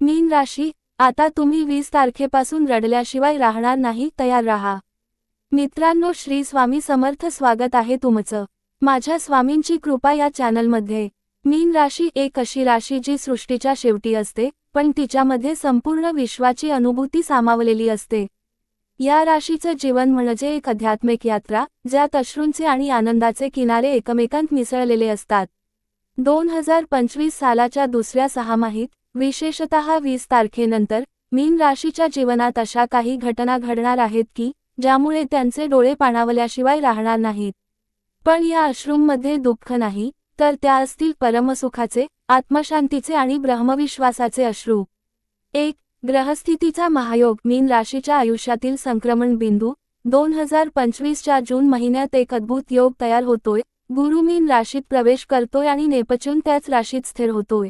मीन राशी आता तुम्ही वीस तारखेपासून रडल्याशिवाय राहणार नाही तयार राहा. मित्रांनो श्री स्वामी समर्थ स्वागत आहे तुमचं. माझ्या स्वामींची कृपा या चॅनलमध्ये. मीन राशी एक अशी राशी जी सृष्टीच्या शेवटी असते पण तिच्यामध्ये संपूर्ण विश्वाची अनुभूती सामावलेली असते. या राशीचं जीवन म्हणजे एक आध्यात्मिक यात्रा ज्यात अश्रूंचे आणि आनंदाचे किनारे एकमेकांत मिसळलेले असतात. दोन हजार पंचवीस सालाच्या दुसऱ्या सहामाहीत विशेषतः वीस तारखेनंतर मीन राशीच्या जीवनात अशा काही घटना घडणार आहेत की ज्यामुळे त्यांचे डोळे पाणावल्याशिवाय राहणार नाहीत. पण या अश्रूंमध्ये दुःख नाही तर त्या असतील परमसुखाचे आत्मशांतीचे आणि ब्रह्मविश्वासाचे अश्रू. एक ग्रहस्थितीचा महायोग मीन राशीच्या आयुष्यातील संक्रमण बिंदू दोन हजार पंचवीसच्या जून महिन्यात एक अद्भुत योग तयार होतोय गुरु मीन राशीत प्रवेश करतोय आणि नेपच्यून त्याच राशीत स्थिर होतोय.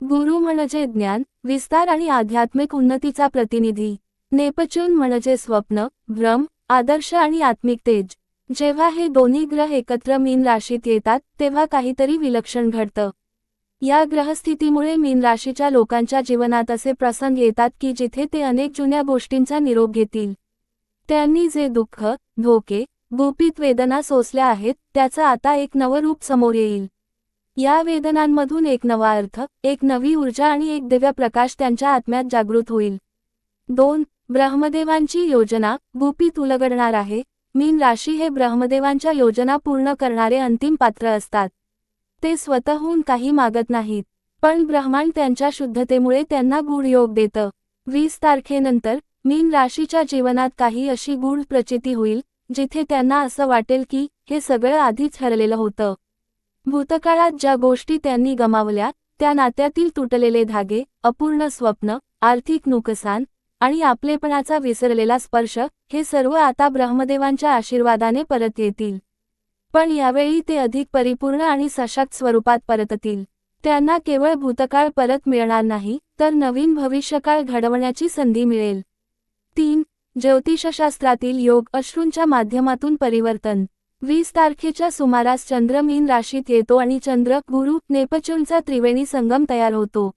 गुरु म्हणजे ज्ञान विस्तार आणि आध्यात्मिक उन्नतीचा प्रतिनिधी. नेपच्यून म्हणजे स्वप्न भ्रम आदर्श आणि आत्मिक तेज. जेव्हा हे दोन्ही ग्रह एकत्र मीन राशीत येतात तेव्हा काहीतरी विलक्षण घडतं. या ग्रहस्थितीमुळे मीन राशीच्या लोकांच्या जीवनात असे प्रसंग येतात की जिथे ते अनेक जुन्या गोष्टींचा निरोप घेतील. त्यांनी जे दुःख धोके गुपित वेदना सोसल्या आहेत त्याचं आता एक नवं रूप समोर येईल. या वेदनांमधून एक नवा अर्थ एक नवी ऊर्जा आणि एक दिव्य प्रकाश त्यांच्या आत्म्यात जागृत होईल. दोन ब्रह्मदेवांची योजना गुपित उलगडणार आहे. मीन राशी हे ब्रह्मदेवांच्या योजना पूर्ण करणारे अंतिम पात्र असतात. ते स्वतःहून काही मागत नाहीत पण ब्रह्मांड त्यांच्या शुद्धतेमुळे त्यांना गूढ योग देतं. वीस तारखेनंतर मीन राशीच्या जीवनात काही अशी गूढ प्रचिती होईल जिथे त्यांना असं वाटेल की हे सगळं आधीच ठरलेलं होतं. भूतकाळात ज्या गोष्टी त्यांनी गमावल्या त्या नात्यातील तुटलेले धागे अपूर्ण स्वप्न आर्थिक नुकसान आणि आपलेपणाचा विसरलेला स्पर्श हे सर्व आता ब्रह्मदेवांच्या आशीर्वादाने परत येतील. पण यावेळी ते अधिक परिपूर्ण आणि सशक्त स्वरूपात परततील. त्यांना केवळ भूतकाळ परत मिळणार नाही तर नवीन भविष्यकाळ घडवण्याची संधी मिळेल. तीन. ज्योतिषशास्त्रातील योग अश्रूंच्या माध्यमातून परिवर्तन. वीस तारखेच्या सुमारास चंद्र मीन राशीत येतो आणि चंद्र गुरु नेपच्यूनचा त्रिवेणी संगम तयार होतो.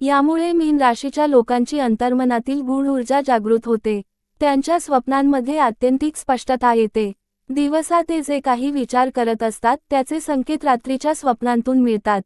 यामुळे मीन राशीच्या लोकांची अंतर्मनातील गुण ऊर्जा जागृत होते. त्यांच्या स्वप्नांमध्ये आत्यंतिक स्पष्टता येते. दिवसा ते जे काही विचार करत असतात त्याचे संकेत रात्रीच्या स्वप्नांतून मिळतात.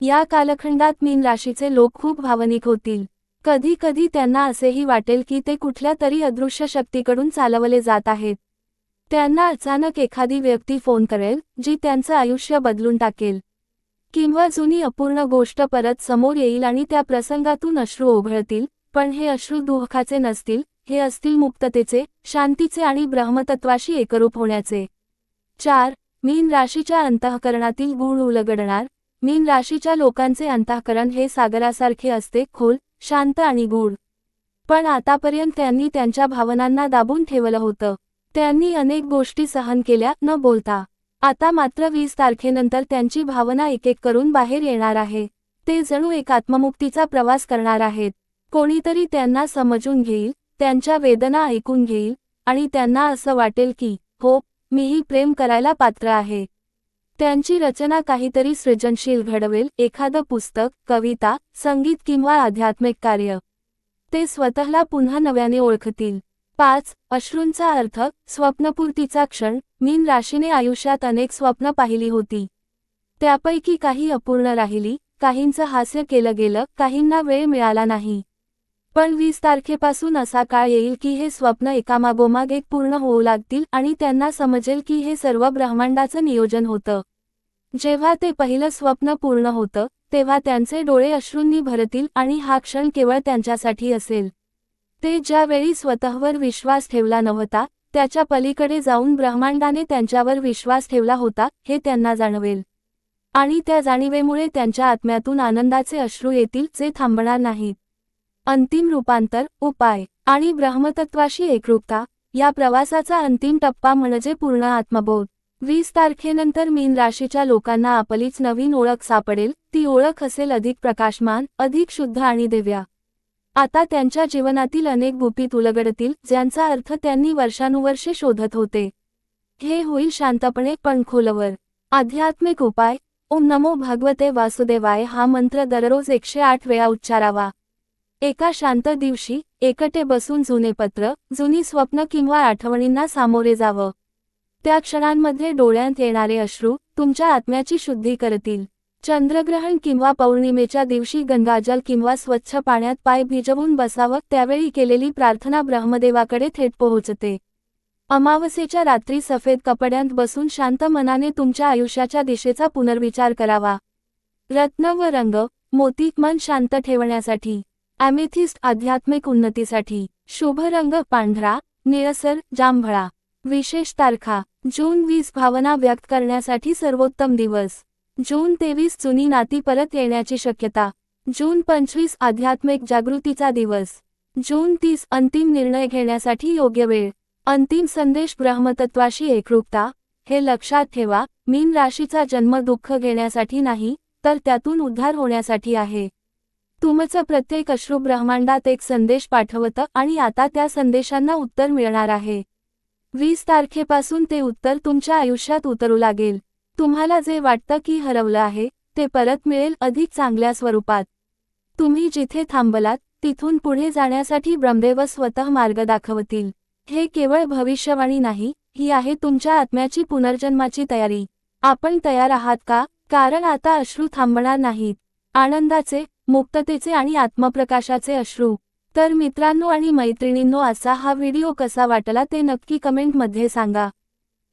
या कालखंडात मीन राशीचे लोक खूप भावनिक होतील. कधी कधी त्यांना असेही वाटेल की ते कुठल्या तरी अदृश्य शक्तीकडून चालवले जात आहेत. त्यांना अचानक एखादी व्यक्ती फोन करेल जी त्यांचं आयुष्य बदलून टाकेल. किंवा जुनी अपूर्ण गोष्ट परत समोर येईल आणि त्या प्रसंगातून अश्रू ओघळतील पण हे अश्रू दुःखाचे नसतील हे असतील मुक्ततेचे शांतीचे आणि ब्रह्मतत्वाशी एकरूप होण्याचे. चार मीन राशीच्या अंतःकरणातील गुण उलगडणार. मीन राशीच्या लोकांचे अंतःकरण हे सागरासारखे असते खोल शांत आणि गूढ. पण आतापर्यंत त्यांनी त्यांच्या भावनांना दाबून ठेवलं होतं. त्यांनी अनेक गोष्टी सहन केल्या न बोलता. आता मात्र वीस तारखेनंतर त्यांची भावना एक एक करून बाहेर येणार आहे. ते जणू एक आत्ममुक्तीचा प्रवास करणार आहेत. कोणीतरी त्यांना समजून घेईल त्यांच्या वेदना ऐकून घेईल आणि त्यांना असं वाटेल की हो मीही प्रेम करायला पात्र आहे. त्यांची रचना काहीतरी सृजनशील घडवेल एखादं पुस्तक कविता संगीत किंवा आध्यात्मिक कार्य. ते स्वतःला पुन्हा नव्याने ओळखतील. पाच अश्रूंचा अर्थ स्वप्नपूर्तीचा क्षण. मीन राशीने आयुष्यात अनेक स्वप्न पाहिली होती. त्यापैकी काही अपूर्ण राहिली काहींचं हास्य केलं गेलं काहींना वेळ मिळाला नाही. पण वीस तारखेपासून असा काळ येईल की हे स्वप्न एकामागोमाग एक पूर्ण होऊ लागतील आणि त्यांना समजेल की हे सर्व ब्रह्मांडाचं नियोजन होतं. जेव्हा ते पहिलं स्वप्न पूर्ण होतं तेव्हा त्यांचे डोळे अश्रूंनी भरतील आणि हा क्षण केवळ त्यांच्यासाठी असेल. ते ज्यावेळी स्वतःवर विश्वास ठेवला नव्हता त्याच्या पलीकडे जाऊन ब्रह्मांडाने त्यांच्यावर विश्वास ठेवला होता हे त्यांना जाणवेल. आणि त्या जाणीवेमुळे त्यांच्या आत्म्यातून आनंदाचे अश्रू येतील जे थांबणार नाहीत. अंतिम रूपांतर उपाय. आणि ब्रह्मतत्वाशी एकरूपता. या प्रवासाचा अंतिम टप्पा म्हणजे पूर्ण आत्मबोध. वीस तारखेनंतर मीन राशीच्या लोकांना आपलीच नवीन ओळख सापडेल ती ओळख असेल अधिक प्रकाशमान अधिक शुद्ध आणि दिव्या. आता त्यांच्या जीवनातील अनेक गुपित उलगडतील ज्यांचा अर्थ त्यांनी वर्षानुवर्षे शोधत होते. हे होईल शांतपणे पण खोलवर आध्यात्मिक उपाय. ओम नमो भगवते वासुदेवाय हा मंत्र दररोज एकशे आठ वेळा उच्चारावा. एका शांत दिवशी एकटे बसून जुने पत्र जुनी स्वप्न किंवा आठवणींना सामोरे जावं. त्या क्षणांमध्ये डोळ्यांत येणारे अश्रू तुमच्या आत्म्याची शुद्धी करतील. चंद्रग्रहण किंवा पौर्णिमेच्या दिवशी गंगाजल किंवा स्वच्छ पाण्यात पाय भिजवून बसावं त्यावेळी केलेली प्रार्थना ब्रह्मदेवाकडे थेट पोहोचते. अमावस्येच्या रात्री सफेद कपड्यांत बसून शांत मनाने तुमच्या आयुष्याच्या दिशेचा पुनर्विचार करावा. रत्न व रंग मोती मन शांत ठेवण्यासाठी ॲमेथिस्ट आध्यात्मिक उन्नतीसाठी शुभ रंग पांढरा निळसर जांभळा विशेष तारखा जून वीस भावना व्यक्त करण्यासाठी सर्वोत्तम दिवस. जून तेवीस जुनी नाती परत येण्याची शक्यता. जून पंचवीस आध्यात्मिक जागृतीचा दिवस. जून तीस अंतिम निर्णय घेण्यासाठी योग्य वेळ. अंतिम संदेश ब्रह्मतत्वाशी एकरूपता. हे लक्षात ठेवा मीन राशीचा जन्म दुःख घेण्यासाठी नाही तर त्यातून उद्धार होण्यासाठी आहे. तुमचं प्रत्येक अश्रू ब्रह्मांडात एक संदेश पाठवतं आणि आता त्या संदेशांना उत्तर मिळणार आहे. वीस तारखेपासून ते उत्तर तुमच्या आयुष्यात उतरू लागेल. तुम्हाला जे वाटतं की हरवलं आहे ते परत मिळेल अधिक चांगल्या स्वरूपात. तुम्ही जिथे थांबलात तिथून पुढे जाण्यासाठी ब्रह्मदेव स्वतः मार्ग दाखवतील. हे केवळ भविष्यवाणी नाही ही आहे तुमच्या आत्म्याची पुनर्जन्माची तयारी. आपण तयार आहात का? कारण आता अश्रू थांबणार नाहीत. आनंदाचे मुक्ततेचे आणि आत्मप्रकाशाचे अश्रू. तर मित्रांनो आणि मैत्रिणींनो असा हा व्हिडिओ कसा वाटला ते नक्की कमेंटमध्ये सांगा.